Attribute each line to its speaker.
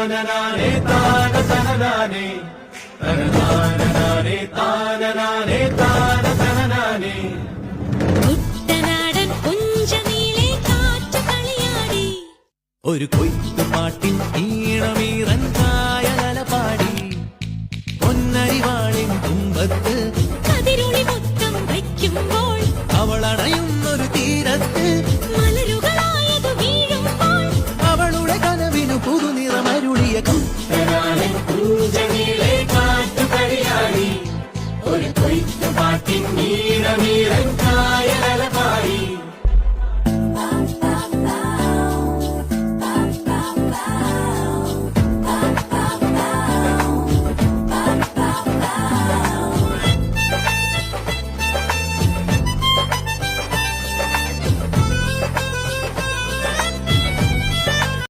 Speaker 1: താനനാനേ താന തനനാനേ തനതാനനാനേ. താനനാനേ താന
Speaker 2: കളിയാടി.
Speaker 1: ഒരു കൊയ്ത്തു പാട്ടിൻ ഈണമീറൻ കായലല പാടി. പൊന്നരിവാളിൻ തുമ്പത്ത്
Speaker 2: കതിരുളി മുത്തം വയ്ക്കുമ്പോൾ
Speaker 1: അവളണയുന്നൊരു തീരത്ത്
Speaker 2: മലരുകളായതു വീഴുമ്പോൾ
Speaker 1: അവളുടെ കനവിനു പുതുനിറ നായകം
Speaker 3: ഒരു കൊയ്ത്തു പാട്ടിൻ നീളമീറൻ